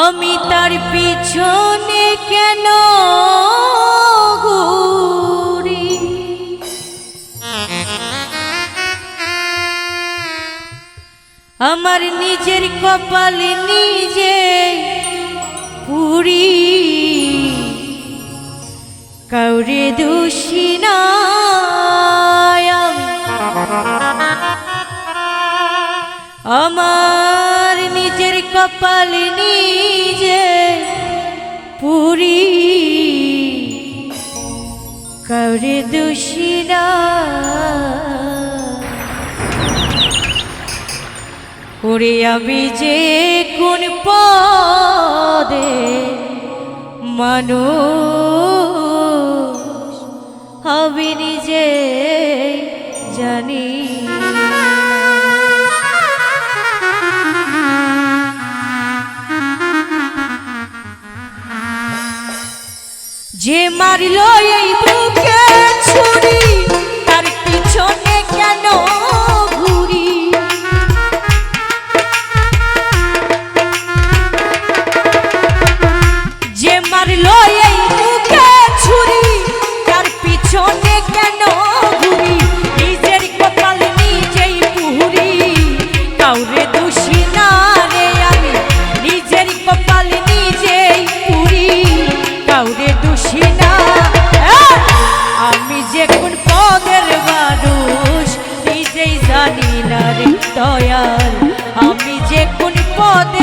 আমি তার পিছনে কেন ঘুরি আমার নিজের কপালে নিজে পুরি কাউরে দোষী আমি। আমার নিজের কপালে নিজে পুরি। কাউরে দোষী না। ওরে আমি যে কোন পদে মানুষ যে মারল এই বুকে ছুরি, তার পিছনে কেন ঘুরি? যে মারলো এই মুখে ছুরি, তার পিছনে কেন ঘুরি? নিজের কপাল নিজেই পুহুরি, কাউরে না দয়াল আমি যে কোন পদের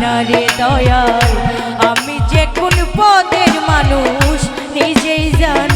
জানি না রে দয়াল আমি যে কোন পদের মানুষ নিজেই জানি